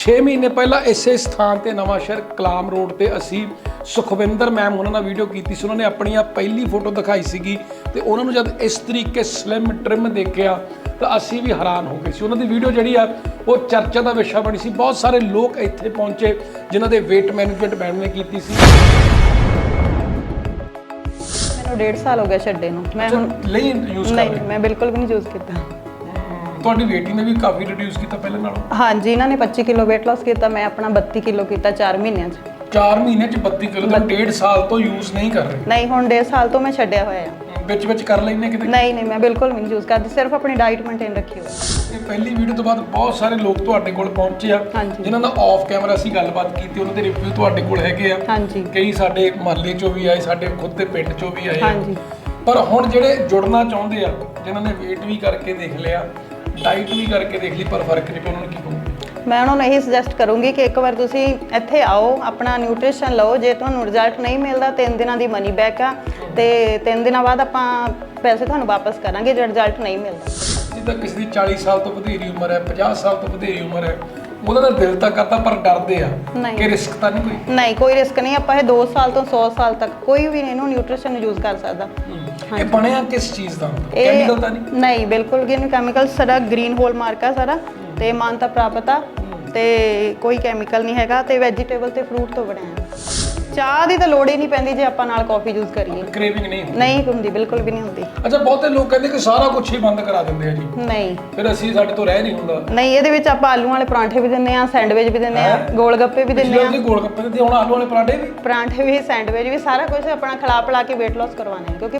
6 ਮਹੀਨੇ ਪਹਿਲਾਂ ਇਸੇ ਸਥਾਨ ਤੇ ਨਵਾਂ ਸ਼ਹਿਰ ਕਲਾਮ ਰੋਡ ਤੇ ਅਸੀਂ ਸੁਖਵਿੰਦਰ ਮੈਮ ਉਹਨਾਂ ਨਾਲ ਵੀਡੀਓ ਕੀਤੀ ਸੀ। ਉਹਨਾਂ ਨੇ ਆਪਣੀਆਂ ਪਹਿਲੀ ਫੋਟੋ ਦਿਖਾਈ ਸੀਗੀ ਤੇ ਉਹਨਾਂ ਨੂੰ ਜਦ ਇਸ ਤਰੀਕੇ ਸਲਿਮ ਟ੍ਰਿਮ ਦੇਖਿਆ ਤਾਂ ਅਸੀਂ ਵੀ ਹੈਰਾਨ ਹੋ ਗਏ ਸੀ। ਉਹਨਾਂ ਦੀ ਵੀਡੀਓ ਜਿਹੜੀ ਆ ਉਹ ਚਰਚਾ ਦਾ ਵਿਸ਼ਾ ਬਣੀ ਸੀ। ਬਹੁਤ ਸਾਰੇ ਲੋਕ ਇੱਥੇ ਪਹੁੰਚੇ ਜਿਨ੍ਹਾਂ ਦੇ weight ਮੈਨੇਜਮੈਂਟ ਮੈਮ ਨੇ ਕੀਤੀ ਸੀ। ਮੈਨੂੰ ਡੇਢ ਸਾਲ ਹੋ ਗਿਆ ਛੱਡੇ ਨੂੰ। ਮੈਂ ਹੁਣ ਲਈ ਯੂਜ਼ ਕਰ ਨਹੀਂ ਮੈਂ ਬਿਲਕੁਲ ਵੀ ਨਹੀਂ ਯੂਜ਼ ਕੀਤਾ। ਤੁਹਾਡੀ weight ਨੇ ਵੀ ਕਾਫੀ ਰਿਡਿਊਸ ਕੀਤਾ ਪਹਿਲੇ ਨਾਲੋਂ। ਹਾਂਜੀ ਇਹਨਾਂ ਨੇ 25 ਕਿਲੋ weight loss ਕੀਤਾ ਮੈਂ ਆਪਣਾ 32 ਕਿਲੋ ਕੀਤਾ 4 ਮਹੀਨਿਆਂ 'ਚ। 4 ਮਹੀਨੇ ਚ 32 ਕਿਲੋ ਤੋਂ ਡੇਢ ਸਾਲ ਤੋਂ ਯੂਜ਼ ਨਹੀਂ ਕਰ ਰਹੇ। ਨਹੀਂ ਹੁਣ ਡੇਢ ਸਾਲ ਤੋਂ ਮੈਂ ਛੱਡਿਆ ਹੋਇਆ। ਆ ਵਿੱਚ ਵਿੱਚ ਕਰ ਲੈਂਦੇ ਕਿਤੇ? ਨਹੀਂ ਨਹੀਂ ਮੈਂ ਬਿਲਕੁਲ ਨਹੀਂ ਯੂਜ਼ ਕਰਦੀ ਸਿਰਫ ਆਪਣੀ ਡਾਈਟ ਮੇਨਟੇਨ ਰੱਖੀ ਹੋਈ। ਇਹ ਪਹਿਲੀ ਵੀਡੀਓ ਤੋਂ ਬਾਅਦ ਬਹੁਤ ਸਾਰੇ ਲੋਕ ਤੁਹਾਡੇ ਕੋਲ ਪਹੁੰਚੇ ਆ। ਜਿਨ੍ਹਾਂ ਦਾ ਆਫ ਕੈਮਰਾ ਅਸੀਂ ਗੱਲਬਾਤ ਕੀਤੀ ਉਹਨਾਂ ਦੇ ਰਿਵਿਊ ਤੁਹਾਡੇ ਕੋਲ ਹੈਗੇ ਆ। ਹਾਂਜੀ। ਕਈ ਸਾਡੇ ਮਹੱਲੇ ਚੋਂ ਵੀ ਆਏ ਸਾਡੇ ਖੁਦ ਦੇ ਪਿੰਡ ਚੋਂ ਵੀ ਆਏ ਆ। ਹਾਂਜੀ। ਪਰ ਹੁਣ ਜਿਹੜੇ ਜੁੜਨਾ ਚਾਹੁੰਦੇ ਆ ਜਿਨ੍ਹਾਂ ਨੇ weight ਵੀ ਕਰਕੇ ਦੇਖ ਲਿਆ ਡਾਈਟ ਵੀ ਕਰਕੇ ਦੇਖ ਲਈ ਪਰ ਫ਼ਰਕ ਨਹੀਂ ਪਿਆ ਉਹਨਾਂ ਨੂੰ ਕੀ ਕਹੋਗੇ ਮੈਂ ਉਹਨਾਂ ਨੂੰ ਇਹੀ ਸੁਜੈਸਟ ਕਰੂੰਗੀ ਕਿ ਇੱਕ ਵਾਰ ਤੁਸੀਂ ਇੱਥੇ ਆਓ ਆਪਣਾ ਨਿਊਟ੍ਰੀਸ਼ਨ ਲਓ। ਜੇ ਤੁਹਾਨੂੰ ਰਿਜ਼ਲਟ ਨਹੀਂ ਮਿਲਦਾ 3 ਦਿਨਾਂ ਦੀ ਮਨੀ ਬੈਕ ਆ ਤੇ 3 ਦਿਨਾਂ ਬਾਅਦ ਆਪਾਂ ਪੈਸੇ ਤੁਹਾਨੂੰ ਵਾਪਸ ਕਰਾਂਗੇ ਜੇ ਰਿਜ਼ਲਟ ਨਹੀਂ ਮਿਲਦਾ। ਜਿੱਦਾਂ ਕਿਸੇ ਦੀ 40 ਸਾਲ ਤੋਂ ਵਧੇਰੀ ਉਮਰ ਹੈ 50 ਸਾਲ ਤੋਂ ਵਧੇਰੀ ਉਮਰ ਹੈ ਉਹਦਾ ਤਾਂ ਦਿਲ ਤਾਂ ਕਰਦਾ ਪਰ ਡਰਦੇ ਆ। ਕਿ ਰਿਸਕ ਤਾਂ ਨਹੀਂ ਕੋਈ? ਨਹੀਂ ਕੋਈ ਰਿਸਕ ਨਹੀਂ। ਆਪਾਂ ਇਹ 2 ਸਾਲ ਤੋਂ 100 ਸਾਲ ਤੱਕ ਕੋਈ ਵੀ ਇਹਨੂੰ ਨਿਊਟ੍ਰੀਸ਼ਨ ਯੂਜ਼ ਕਰ ਸਕਦਾ। ਇਹ ਬਣਿਆ ਕਿਸ ਚੀਜ਼ ਦਾ? ਕੈਮੀਕਲ ਤਾਂ ਨਹੀਂ? ਨਹੀਂ ਬਿਲਕੁਲ ਵੀ ਨਹੀਂ ਕੈਮੀਕਲ ਸਾਡਾ ਗ੍ਰੀਨ ਹੋਲ ਮਾਰਕ ਆ ਸਾਰਾ ਤੇ ਮਾਨਤਾ ਪ੍ਰਾਪਤ ਆ ਤੇ ਕੋਈ ਕੈਮੀਕਲ ਨਹੀਂ ਹੈਗਾ ਤੇ ਵੈਜੀਟੇਬਲ ਤੇ ਫਰੂਟ ਤੋਂ ਬਣਿਆ। ਹੈ ਚਾਹ ਦੀ ਤਾਂ ਲੋੜ ਹੀ ਨਹੀਂ ਪੈਂਦੀ ਜੇ ਆਪਾਂ ਨਾਲ ਕਾਫੀ ਯੂਜ਼ ਕਰੀਏ। ਕ੍ਰੇਵਿੰਗ ਨਹੀਂ ਹੁੰਦੀ? ਨਹੀਂ ਹੁੰਦੀ ਬਿਲਕੁਲ ਵੀ ਨਹੀਂ ਹੁੰਦੀ। ਅੱਛਾ ਬਹੁਤੇ ਲੋਕ ਕਹਿੰਦੇ ਕਿ ਸਾਰਾ ਕੁਝ ਹੀ ਬੰਦ ਕਰਾ ਦਿੰਦੇ ਆ ਜੀ। ਨਹੀਂ। ਫਿਰ ਅਸੀਂ ਸਾਡੇ ਤੋਂ ਰਹਿ ਨਹੀਂ ਹੁੰਦਾ। ਨਹੀਂ ਇਹਦੇ ਵਿੱਚ ਆਪਾਂ ਆਲੂ ਵਾਲੇ ਪਰਾਂਠੇ ਵੀ ਦਿੰਨੇ ਆ ਸੈਂਡਵਿਚ ਵੀ ਦਿੰਨੇ ਆ ਗੋਲ ਗੱਪੇ ਵੀ ਦਿੰਨੇ ਆ ਉਹਦੇ ਗੋਲ ਗੱਪੇ ਤੇ ਹੁਣ ਆਲੂ ਵਾਲੇ ਪਰਾਂਠੇ ਵੀ? ਪਰਾਂਠੇ ਵੀ ਸੈਂਡਵਿਚ ਵੀ ਸਾਰਾ ਕੁਝ ਆਪਣਾ ਖਿਲਾ ਪਿਲਾ ਕੇ weight loss ਕਰਵਾਉਣਾ ਹੈ ਕਿਉਂਕਿ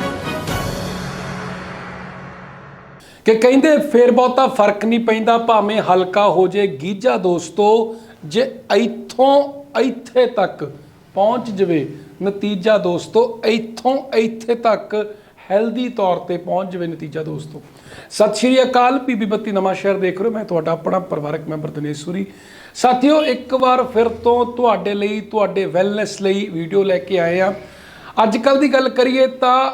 ਕਿ ਕਹਿੰਦੇ ਫੇਰ ਬਹੁਤਾ ਫ਼ਰਕ ਨਹੀਂ ਪੈਂਦਾ ਭਾਵੇਂ ਹਲਕਾ ਹੋ ਜੇ ਗੀਜਾ ਦੋਸਤੋ ਜੇ ਇੱਥੋਂ ਇੱਥੇ ਤੱਕ ਪਹੁੰਚ ਜਵੇ। ਨਤੀਜਾ ਦੋਸਤੋ, ਇੱਥੋਂ ਇੱਥੇ ਤੱਕ ਹੈਲਦੀ ਤੌਰ ਤੇ ਪਹੁੰਚ ਜਵੇ ਨਤੀਜਾ ਦੋਸਤੋ। ਸਤਿ ਸ਼੍ਰੀ ਅਕਾਲ ਪੀਬੀ ਬੱਤੀ ਨਵਾਂ ਸ਼ਹਿਰ ਦੇਖ ਰਹੇ ਹੋ। ਮੈਂ ਤੁਹਾਡਾ ਆਪਣਾ ਪਰਿਵਾਰਕ ਮੈਂਬਰ ਦਿਨੇਸ਼ ਸੂਰੀ। ਸਾਥੀਓ, ਇੱਕ ਵਾਰ ਫਿਰ ਤੋਂ ਤੁਹਾਡੇ ਲਈ, ਤੁਹਾਡੇ ਵੈਲਨੈਸ ਲਈ ਵੀਡੀਓ ਲੈ ਕੇ ਆਏ ਆ ਅੱਜ ਕੱਲ ਦੀ ਗੱਲ ਕਰੀਏ ਤਾਂ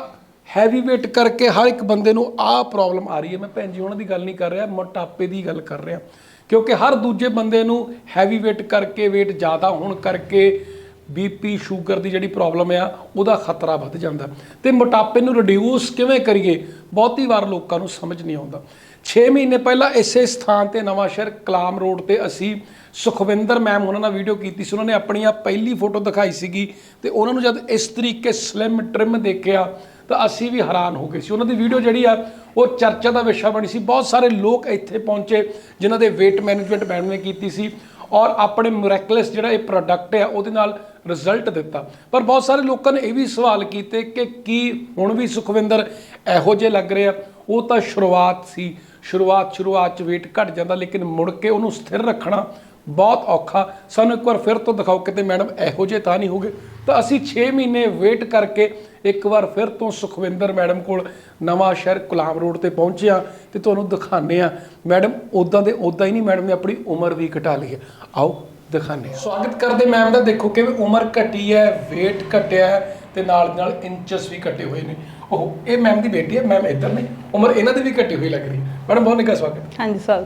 ਹੈਵੀ weight ਕਰਕੇ ਹਰ ਇੱਕ ਬੰਦੇ ਨੂੰ ਆਹ ਪ੍ਰੋਬਲਮ ਆ ਰਹੀ ਹੈ। ਮੈਂ ਭੈਣ ਜੀ ਉਹਨਾਂ ਦੀ ਗੱਲ ਨਹੀਂ ਕਰ ਰਿਹਾ, ਮੋਟਾਪੇ ਦੀ ਗੱਲ ਕਰ ਰਿਹਾ। ਕਿਉਂਕਿ ਹਰ ਦੂਜੇ ਬੰਦੇ ਨੂੰ ਹੈਵੀ weight ਕਰਕੇ, weight ਜ਼ਿਆਦਾ ਹੋਣ ਕਰਕੇ ਬੀਪੀ ਸ਼ੂਗਰ ਦੀ ਜਿਹੜੀ ਪ੍ਰੋਬਲਮ ਆ, ਉਹਦਾ ਖਤਰਾ ਵੱਧ ਜਾਂਦਾ। ਤੇ ਮੋਟਾਪੇ ਨੂੰ ਰਿਡਿਊਸ ਕਿਵੇਂ ਕਰੀਏ? ਬਹੁਤੀ ਵਾਰ ਲੋਕਾਂ ਨੂੰ ਸਮਝ ਨਹੀਂ ਆਉਂਦਾ। 6 ਮਹੀਨੇ ਪਹਿਲਾਂ ਇਸੇ ਸਥਾਨ ਤੇ ਨਵਾਂ ਸ਼ਹਿਰ ਕਲਾਮ ਰੋਡ ਤੇ ਅਸੀਂ ਸੁਖਵਿੰਦਰ ਮੈਮ ਉਹਨਾਂ ਨਾਲ ਵੀਡੀਓ ਕੀਤੀ ਸੀ। ਉਹਨਾਂ ਨੇ ਆਪਣੀ ਆ ਪਹਿਲੀ ਫੋਟੋ ਦਿਖਾਈ ਸੀਗੀ ਤੇ ਉਹਨਾਂ ਨੂੰ ਜਦ ਇਸ ਤਰੀਕੇ ਸਲਿਮ ਟ੍ਰਿਮ ਦੇਖਿਆ, ਤਾਂ ਅਸੀਂ ਵੀ ਹੈਰਾਨ ਹੋ ਗਏ ਸੀ। ਉਹਨਾਂ ਦੀ ਵੀਡੀਓ ਜਿਹੜੀ ਆ, ਉਹ ਚਰਚਾ ਦਾ ਵਿਸ਼ਾ ਬਣੀ ਸੀ। ਬਹੁਤ ਸਾਰੇ ਲੋਕ ਇੱਥੇ ਪਹੁੰਚੇ, ਜਿਨ੍ਹਾਂ ਦੇ weight ਮੈਨੇਜਮੈਂਟ ਮੈਮ ਨੇ ਕੀਤੀ ਸੀ। ਔਰ ਆਪਣੇ ਮਿਰੈਕਲਸ ਜਿਹੜਾ ਇਹ ਪ੍ਰੋਡਕਟ ਹੈ, ਉਹਦੇ ਨਾਲ ਰਿਜ਼ਲਟ ਦਿੱਤਾ। ਪਰ ਬਹੁਤ ਸਾਰੇ ਲੋਕਾਂ ਨੇ ਇਹ ਵੀ ਸਵਾਲ ਕੀਤੇ ਕਿ ਕੀ ਹੁਣ ਵੀ ਸੁਖਵਿੰਦਰ ਇਹੋ ਜਿਹੇ ਲੱਗ ਰਹੇ ਆ? ਉਹ ਤਾਂ ਸ਼ੁਰੂਆਤ ਸੀ। ਸ਼ੁਰੂਆਤ ਸ਼ੁਰੂਆਤ ਚ weight ਘਟ ਜਾਂਦਾ, ਲੇਕਿਨ ਮੁੜ ਕੇ ਉਹਨੂੰ ਸਥਿਰ ਰੱਖਣਾ ਬਹੁਤ ਔਖਾ। ਸਾਨੂੰ ਇੱਕ ਵਾਰ ਫਿਰ ਤੋਂ ਦਿਖਾਓ ਕਿਤੇ ਮੈਡਮ ਇਹੋ ਜਿਹੇ ਤਾਂ ਨਹੀਂ ਹੋਗੇ ਤਾਂ ਅਸੀਂ 6 ਮਹੀਨੇ ਵੇਟ ਕਰਕੇ ਇੱਕ ਵਾਰ ਫਿਰ ਤੋਂ ਸੁਖਵਿੰਦਰ ਮੈਡਮ ਕੋਲ ਨਵਾਂ ਸ਼ਹਿਰ ਗੁਲਾਮ ਰੋਡ ਤੇ ਪਹੁੰਚੇ ਆ ਤੇ ਤੁਹਾਨੂੰ ਦਿਖਾਣੇ ਆ ਮੈਡਮ ਉਦਾਂ ਦੇ ਉਦਾਂ ਹੀ ਨਹੀਂ ਮੈਡਮ ਨੇ ਆਪਣੀ ਉਮਰ ਵੀ ਘਟਾ ਲਈ ਹੈ। ਆਓ ਦਿਖਾਣੇ ਸਵਾਗਤ ਕਰਦੇ ਮੈਮ ਦਾ। ਦੇਖੋ ਕਿਵੇਂ ਉਮਰ ਘਟੀ ਹੈ weight ਘਟਿਆ ਹੈ ਤੇ ਨਾਲ ਨਾਲ ਇੰਚਸ ਵੀ ਘਟੇ ਹੋਏ ਨੇ। ਉਹ ਇਹ ਮੈਮ ਦੀ ਬੇਟੀ ਹੈ। ਮੈਮ ਇੱਧਰ ਨੇ। ਉਮਰ ਇਹਨਾਂ ਦੀ ਵੀ ਘਟੀ ਹੋਈ ਲੱਗ ਰਹੀ ਹੈ। ਮੈਡਮ ਬਹੁਤ ਨਿੱਘਾ ਸਵਾਗਤ। ਹਾਂਜੀ ਸਰ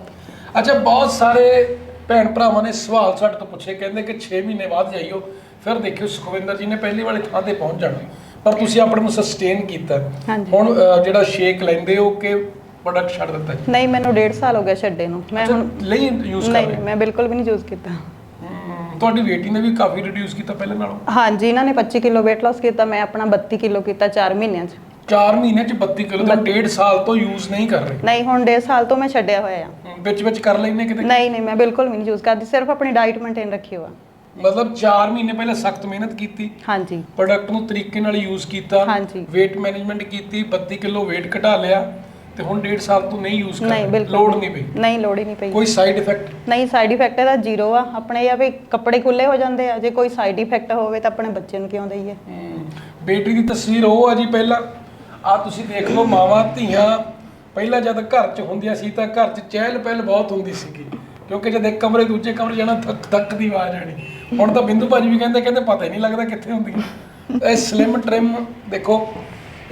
ਅੱਛਾ ਬਹੁਤ ਸਾਰੇ ਭੈਣ ਭਰਾਵਾਂ ਨੇ ਸਵਾਲ ਸਾਡੇ ਤੋਂ ਪੁੱਛੇ ਕਹਿੰਦੇ ਕਿ 6 ਮਹੀਨੇ ਬਾਅਦ ਜਾਈਓ ਫਿਰ ਦੇਖਿਓ ਸੁਖਵਿੰਦਰ ਜੀ ਨੇ ਪਹਿਲੀ ਵਾਲੇ ਥਾਂ ਤੇ ਪਹੁੰਚ ਜਾਣਾ। ਪਰ ਤੁਸੀਂ ਆਪਣੇ ਨੂੰ ਸਸਟੇਨ ਕੀਤਾ। ਹੁਣ ਜਿਹੜਾ ਸ਼ੇਕ ਲੈਂਦੇ ਹੋ ਕਿ ਪ੍ਰੋਡਕਟ ਛੱਡ ਦਿੱਤਾ? ਨਹੀਂ ਮੈਨੂੰ ਡੇਢ ਸਾਲ ਹੋ ਗਿਆ ਛੱਡੇ ਨੂੰ। ਮੈਂ ਹੁਣ ਲਈ ਯੂਜ਼ ਕਰ ਨਹੀਂ ਮੈਂ ਬਿਲਕੁਲ ਵੀ ਨਹੀਂ ਯੂਜ਼ ਕੀਤਾ। ਤੁਹਾਡੀ weight ਨੇ ਵੀ ਕਾਫੀ ਰਿਡਿਊਸ ਕੀਤਾ ਪਹਿਲੇ ਨਾਲੋਂ? ਹਾਂਜੀ ਇਹਨਾਂ ਨੇ 25 ਕਿਲੋ weight loss ਕੀਤਾ ਮੈਂ ਆਪਣਾ 32 ਕਿਲੋ ਕੀਤਾ 4 ਮਹੀਨਿਆਂ 'ਚ। 4 ਮਹੀਨੇ ਚ 32 ਕਿਲੋ ਤੋਂ ਡੇਢ ਸਾਲ ਤੋਂ ਯੂਜ਼ ਨਹੀਂ ਕਰ ਰਹੇ। ਨਹੀਂ ਹੁਣ ਡੇਢ ਸਾਲ ਤੋਂ ਮੈਂ ਛੱਡਿਆ ਹੋਇਆ ਆ। ਵਿੱਚ ਵਿੱਚ ਕਰ ਲੈਂਦੇ ਕਿਤੇ? ਨਹੀਂ ਨਹੀਂ ਮੈਂ ਬਿਲਕੁਲ ਵੀ ਨਹੀਂ ਯੂਜ਼ ਕਰਦੀ ਸਿਰਫ ਆਪਣੀ ਡਾਈਟ ਮੇਨਟੇਨ ਰੱਖੀ ਹੋਆ। ਮਤਲਬ 4 ਮਹੀਨੇ ਪਹਿਲਾਂ ਸਖਤ ਮਿਹਨਤ ਕੀਤੀ ਹਾਂਜੀ। ਪ੍ਰੋਡਕਟ ਨੂੰ ਤਰੀਕੇ ਨਾਲ ਯੂਜ਼ ਕੀਤਾ ਹਾਂਜੀ। weight ਮੈਨੇਜਮੈਂਟ ਕੀਤੀ 32 ਕਿਲੋ weight ਘਟਾ ਲਿਆ ਤੇ ਹੁਣ ਡੇਢ ਸਾਲ ਤੋਂ ਨਹੀਂ ਯੂਜ਼ ਕਰ ਨਹੀਂ ਲੋੜ ਨਹੀਂ ਪਈ। ਨਹੀਂ ਲੋੜ ਹੀ ਨਹੀਂ ਪਈ। ਕੋਈ ਸਾਈਡ ਇਫੈਕਟ ਨਹੀਂ ਸਾਈਡ ਇਫੈਕਟ ਇਹਦਾ ਜ਼ੀਰੋ ਆ। ਆਪਣੇ ਇਹ ਆ ਵੀ ਕੱਪੜੇ ਖੁੱਲੇ ਹੋ ਜਾਂਦੇ ਆ ਜੇ ਕੋਈ ਸਾਈਡ ਇਫੈਕਟ ਹੋਵੇ ਤਾਂ ਆਪਣੇ ਬੱਚੇ ਨੂੰ ਕਿਉਂ ਦਈਏ? ਬੇਟੀ ਦੀ ਤਸਵੀਰ ਉਹ ਆ ਜੀ ਪਹਿਲਾਂ। ਆ ਤੁਸੀਂ ਦੇਖ ਲਓ, ਮਾਵਾਂ, ਧੀਆਂ, ਪਹਿਲਾਂ ਜਦ ਘਰ 'ਚ ਹੁੰਦੀਆਂ ਸੀ ਤਾਂ ਘਰ 'ਚ ਚਹਿਲ ਪਹਿਲ ਬਹੁਤ ਹੁੰਦੀ ਸੀਗੀ, ਕਿਉਂਕਿ ਜਦ ਇੱਕ ਕਮਰੇ ਦੂਜੇ ਕਮਰੇ ਜਾਣਾ ਥੱਕ ਥੱਕ ਦੀ ਆਵਾਜ਼ ਆਣੀ ਹੁਣ ਤਾਂ ਬਿੰਦੂ ਭਾਜੀ ਵੀ ਕਹਿੰਦੇ ਕਹਿੰਦੇ ਪਤਾ ਹੀ ਨਹੀਂ ਲੱਗਦਾ ਕਿੱਥੇ ਹੁੰਦੀਆਂ। ਇਹ ਸਲਿਮ ਟ੍ਰਿਮ ਦੇਖੋ